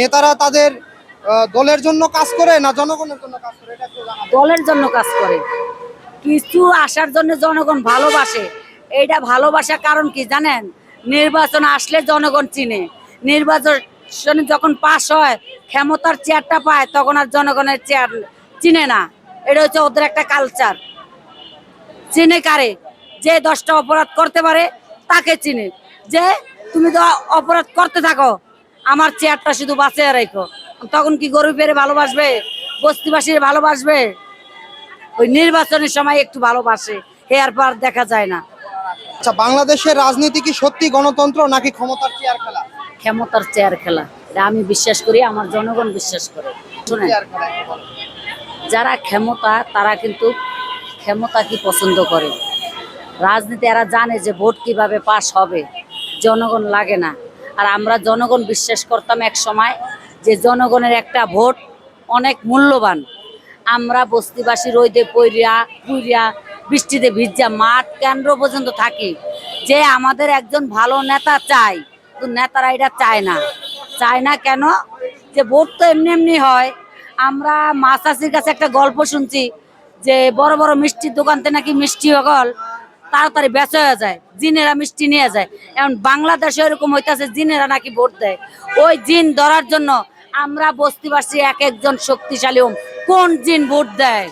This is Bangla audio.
নেতারা তাদের দলের জন্য কাজ করে না জনগণের জন্য কাজ করে? দলের জন্য কাজ করে। কিছু আসার জন্য জনগণ ভালোবাসে। এইটা ভালোবাসার কারণ কি জানেন? নির্বাচন আসলে জনগণ চিনে। নির্বাচন যখন পাশ হয়, ক্ষমতার চেয়ারটা পায়, তখন আর জনগণের চেয়ার চিনে না। এটা হচ্ছে ওদের একটা কালচার চিনে কারে? যে দশটা অপরাধ করতে পারে, তাকে চিনে। যে তুমি তো অপরাধ করতে থাকো আমার চেয়ারটা শুধু বাঁচিয়ে রাখো। তখন কি গরিবের ভালোবাসবে? বস্তিবাসী ভালোবাসবে? ওই নির্বাচনের সময় একটু ভালোবাসে এর পর দেখা যায় না। আচ্ছা বাংলাদেশের রাজনীতি কি সত্যি গণতন্ত্র নাকি ক্ষমতার চেয়ার খেলা? ক্ষমতার চেয়ার খেলা। আমি বিশ্বাস করি আমার জনগণ বিশ্বাস করে। বলেন। যারা ক্ষমতা তারা কিন্তু ক্ষমতা কি পছন্দ করে? রাজনীতি এরা জানে যে ভোট কীভাবে পাস হবে। জনগণ লাগে না। আর আমরা জনগণ বিশ্বাস করতাম এক সময় যে জনগণের একটা ভোট অনেক মূল্যবান। আমরা বস্তিবাসী রইদে পইরিয়া পুইরিয়া বৃষ্টিতে ভিজা মাঠ কেন্দ্র পর্যন্ত থাকি। যে আমাদের একজন ভালো নেতা চাই তো নেতারা এটা চায় না। চায় না কেন? যে ভোট তো এমনি এমনি হয়। আমরা মাসাসির কাছে একটা গল্প শুনছি যে বড় বড় মিষ্টির দোকানতে নাকি মিষ্টি হগল তাড়াতাড়ি বেচা হয়ে যায়, জিনেরা মিষ্টি নিয়ে যায়। এমন বাংলাদেশে এরকম হইতেছে, জিনেরা নাকি ভোট দেয়। ওই জিন ধরার জন্য আমরা বস্তিবাসী এক একজন শক্তিশালী কোন জিন ভোট দেয়?